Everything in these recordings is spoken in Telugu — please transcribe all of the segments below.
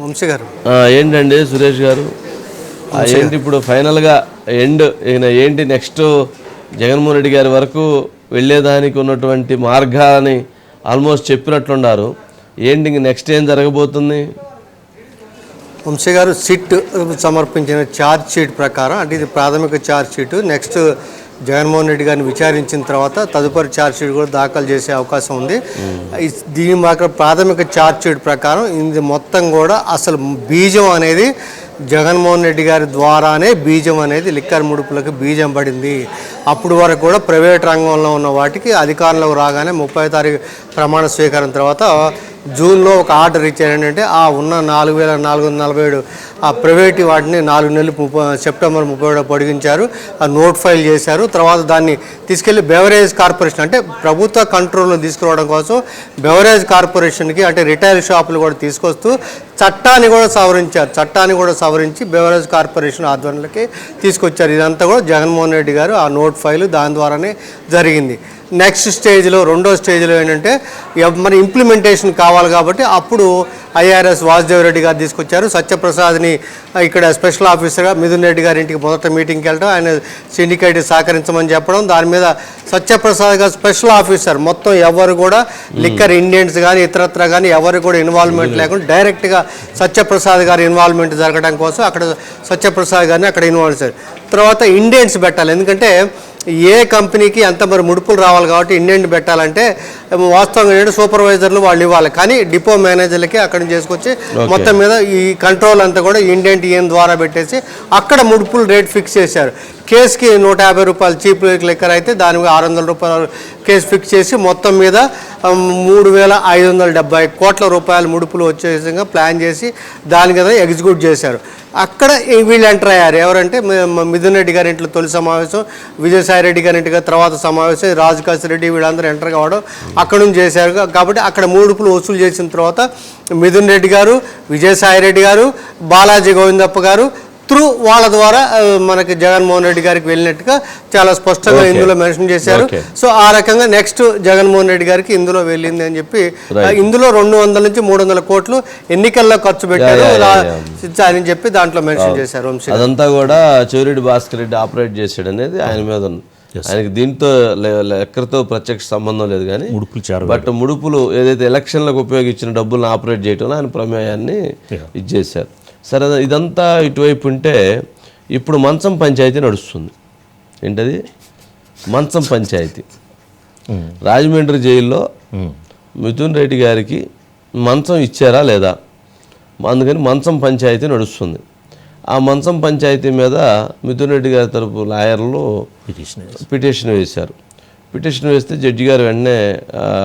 వంశీ గారు. ఏంటండి సురేష్ గారు? ఏంటి ఇప్పుడు ఫైనల్గా ఎండ్ ఈయన ఏంటి నెక్స్ట్ జగన్మోహన్ రెడ్డి గారి వరకు వెళ్ళేదానికి ఉన్నటువంటి మార్గాలని ఆల్మోస్ట్ చెప్పినట్లున్నారు. ఏంటి ఇంక నెక్స్ట్ ఏం జరగబోతుంది? వంశీ గారు సిట్ సమర్పించిన ఛార్జ్ షీట్ ప్రకారం అంటే ఇది ప్రాథమిక charge sheet next Jaganmohan Reddy గారిని విచారించిన తర్వాత తదుపరి ఛార్జ్షీట్ కూడా దాఖలు చేసే అవకాశం ఉంది. దీని మాత్రం ప్రాథమిక ఛార్జ్షీట్ ప్రకారం ఇది మొత్తం కూడా అసలు బీజం అనేది జగన్మోహన్ రెడ్డి గారి ద్వారానే బీజం అనేది లిక్కర్ ముడుపులకు బీజం పడింది. అప్పుడు వరకు కూడా ప్రైవేట్ రంగంలో ఉన్న వాటికి అధికారంలోకి రాగానే ముప్పై తారీఖు ప్రమాణ స్వీకారం తర్వాత జూన్లో ఒక ఆర్డర్ ఇచ్చారు. ఏంటంటే ఆ ఉన్న నాలుగు వేల నాలుగు వందల నలభై ఏడు ఆ ప్రైవేట్ వాటిని నాలుగు నెలలు ముప్పై సెప్టెంబర్ ముప్పై ఏడు పొడిగించారు. ఆ నోట్ ఫైల్ చేశారు. తర్వాత దాన్ని తీసుకెళ్ళి బెవరేజ్ కార్పొరేషన్ అంటే ప్రభుత్వ కంట్రోల్ను తీసుకురావడం కోసం బెవరేజ్ కార్పొరేషన్కి అంటే రిటైల్ షాపులు కూడా తీసుకొస్తూ చట్టాన్ని కూడా సవరించారు. చట్టాన్ని కూడా సవరించి బెవరేజ్ కార్పొరేషన్ ఆధ్వర్యంలోకి తీసుకొచ్చారు. ఇదంతా కూడా జగన్మోహన్ రెడ్డి గారు ఆ నోట్ ఫైల్ దాని ద్వారానే జరిగింది. నెక్స్ట్ స్టేజ్లో రెండో స్టేజ్లో ఏంటంటే మరి ఇంప్లిమెంటేషన్ కావాలి కాబట్టి అప్పుడు ఐఆర్ఎస్ వాసుదేవ్ రెడ్డి గారు తీసుకొచ్చారు. సత్యప్రసాద్ని ఇక్కడ స్పెషల్ ఆఫీసర్గా మిథున్ రెడ్డి గారి ఇంటికి మొదట మీటింగ్కి వెళ్ళడం ఆయన సిండికేట్ సహకరించమని చెప్పడం దాని మీద సత్యప్రసాద్ గారు స్పెషల్ ఆఫీసర్ మొత్తం ఎవరు కూడా లిక్కర్ ఇండియన్స్ కానీ ఇతరత్ర కానీ ఎవరు కూడా ఇన్వాల్వ్మెంట్ లేకుండా డైరెక్ట్గా సత్యప్రసాద్ గారి ఇన్వాల్వ్మెంట్ జరగడం కోసం అక్కడ సత్యప్రసాద్ గారిని అక్కడ ఇన్వాల్వ్ చేశారు. తర్వాత ఇండియన్స్ పెట్టాలి. ఎందుకంటే ఏ కంపెనీకి ఎంత మరి ముడుపులు రావాలి కాబట్టి ఇండియన్ పెట్టాలంటే వాస్తవంగా ఏంటంటే సూపర్వైజర్లు వాళ్ళు ఇవ్వాలి. కానీ డిపో మేనేజర్లకి అక్కడ నుంచి చేసుకొచ్చి మొత్తం మీద ఈ కంట్రోల్ అంతా కూడా ఇండియన్ టీఎం ద్వారా పెట్టేసి అక్కడ ముడుపులు రేట్ ఫిక్స్ చేశారు. కేసుకి నూట యాభై రూపాయలు చీప్ లెక్క అయితే దాని మీద ఆరు వందల రూపాయలు కేసు ఫిక్స్ చేసి మొత్తం మీద మూడు వేల ఐదు వందల డెబ్బై కోట్ల రూపాయల ముడుపులు వచ్చే విధంగా ప్లాన్ చేసి దాని మీద ఎగ్జిక్యూట్ చేశారు. అక్కడ వీళ్ళు ఎంటర్ అయ్యారు. ఎవరంటే మిథున్ రెడ్డి గారి ఇంట్లో తొలి సమావేశం విజయసాయి రెడ్డి గారి ఇంటిగా తర్వాత సమావేశం రాజకాశి రెడ్డి వీళ్ళందరూ ఎంటర్ కావడం అక్కడ నుంచి చేశారు. కాబట్టి అక్కడ ముడుపులు వసూలు చేసిన తర్వాత మిథున్ రెడ్డి గారు విజయసాయి రెడ్డి గారు బాలాజీ గోవిందప్ప గారు త్రూ వాళ్ళ ద్వారా మనకి జగన్మోహన్ రెడ్డి గారికి వెళ్ళినట్టుగా చాలా స్పష్టంగా ఇందులో మెన్షన్ చేశారు. సో ఆ రకంగా నెక్స్ట్ జగన్మోహన్ రెడ్డి గారికి ఇందులో వెళ్ళింది అని చెప్పి ఇందులో రెండు వందల నుంచి మూడు వందల కోట్లు ఎన్నికల్లో ఖర్చు పెట్టారు. అని చెప్పి దాంట్లో మెన్షన్ చేశారు వంశీ గారు. అదంతా కూడా చెవిరెడ్డి భాస్కర్ రెడ్డి ఆపరేట్ చేసాడు అనేది ఆయన మీద ఉంది. ఆయనకి దీంతో లెక్కలతో ప్రత్యక్ష సంబంధం లేదు కానీ ముడుపులు బట్ ముడుపులు ఏదైతే ఎలక్షన్లకు ఉపయోగించిన డబ్బులను ఆపరేట్ చేయటంలో ఆయన ప్రమేయాన్ని ఇచ్చేశారు సరే ఇదంతా ఇటువైపు ఉంటే ఇప్పుడు మంచం పంచాయతీ నడుస్తుంది. ఏంటది? మంచం పంచాయతీ. రాజమండ్రి జైల్లో మిథున్ రెడ్డి గారికి మంచం ఇచ్చారా లేదా? అందుకని మంచం పంచాయతీ నడుస్తుంది. ఆ మంచం పంచాయతీ మీద మిథున్ రెడ్డి గారి తరపు లాయర్లు పిటిషన్ వేశారు. పిటిషన్ వేస్తే జడ్జి గారు వెంటనే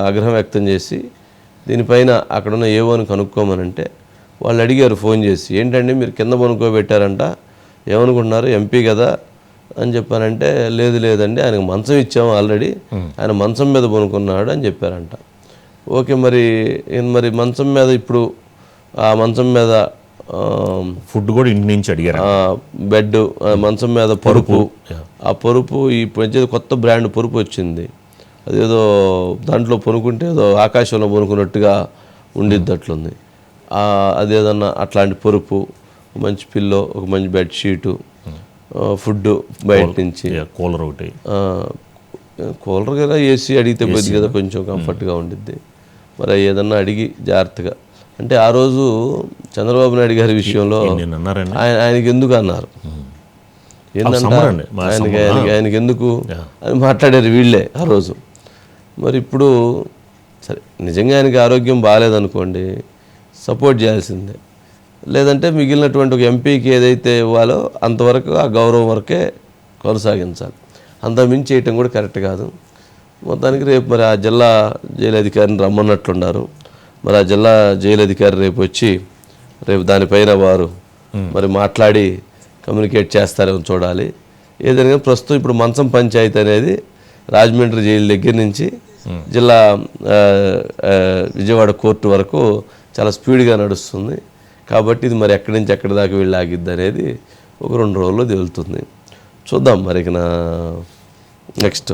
ఆగ్రహం వ్యక్తం చేసి దీనిపైన అక్కడున్న ఏవోని కనుక్కోమనంటే వాళ్ళు అడిగారు ఫోన్ చేసి ఏంటండి మీరు కింద పనుకోబెట్టారంట? ఏమనుకుంటున్నారు? ఎంపీ కదా? అని చెప్పానంటే లేదు లేదండి ఆయనకు మంచం ఇచ్చాము ఆల్రెడీ. ఆయన మంచం మీద పనుకున్నాడు అని చెప్పారంట. ఓకే మరి మరి మంచం మీద ఇప్పుడు ఆ మంచం మీద ఫుడ్ కూడా ఇంటి నుంచి అడిగారు. బెడ్ మంచం మీద పరుపు. ఆ పరుపు ఈ మధ్య కొత్త బ్రాండ్ పరుపు వచ్చింది. అదేదో దాంట్లో పనుకుంటే ఏదో ఆకాశంలో పనుకున్నట్టుగా ఉండిద్ది అట్లుంది. ఆ, అదేదన్నా అట్లాంటి పరుపు మంచి పిల్లో ఒక మంచి బెడ్షీటు ఫుడ్ బయట నుంచి. కూలర్ ఒకటి. కూలర్ కదా ఏసీ అడిగితే పోయింది కదా కొంచెం కంఫర్ట్గా ఉండిద్ది. మరి ఏదన్నా అడిగి జాగ్రత్తగా. అంటే ఆ రోజు చంద్రబాబు నాయుడు గారి విషయంలో ఆయన ఆయనకి ఎందుకు అన్నారు? ఏంటంటే అండి, మా ఆయనకి ఆయనకి ఆయనకి ఎందుకు? అని మాట్లాడారు వీళ్ళే ఆ రోజు. మరి ఇప్పుడు సరే నిజంగా ఆయనకి ఆరోగ్యం బాగాలేదనుకోండి సపోర్ట్ చేయాల్సిందే. లేదంటే మిగిలినటువంటి ఒక ఎంపీకి ఏదైతే ఇవ్వాలో అంతవరకు ఆ గౌరవం వరకే కొనసాగించాలి. అంత మించి చేయటం కూడా కరెక్ట్ కాదు. మొత్తానికి రేపు మరి ఆ జిల్లా జైలు అధికారిని రమ్మన్నట్లున్నారు. మరి ఆ జిల్లా జైలు అధికారి రేపు వచ్చి రేపు దానిపైన వారు మరి మాట్లాడి కమ్యూనికేట్ చేస్తారేమో చూడాలి. ఏదైనా ప్రస్తుతం ఇప్పుడు మంచం పంచాయతీ అనేది రాజమండ్రి జైలు దగ్గర నుంచి జిల్లా విజయవాడ కోర్టు వరకు చాలా స్పీడ్గా నడుస్తుంది. కాబట్టి ఇది మరి ఎక్కడి నుంచి ఎక్కడి దాకా వెళ్ళి ఆగిద్ది అనేది ఒక రెండు రోజుల్లో తేలుతుంది. చూద్దాం మరి ఇక నా నెక్స్ట్.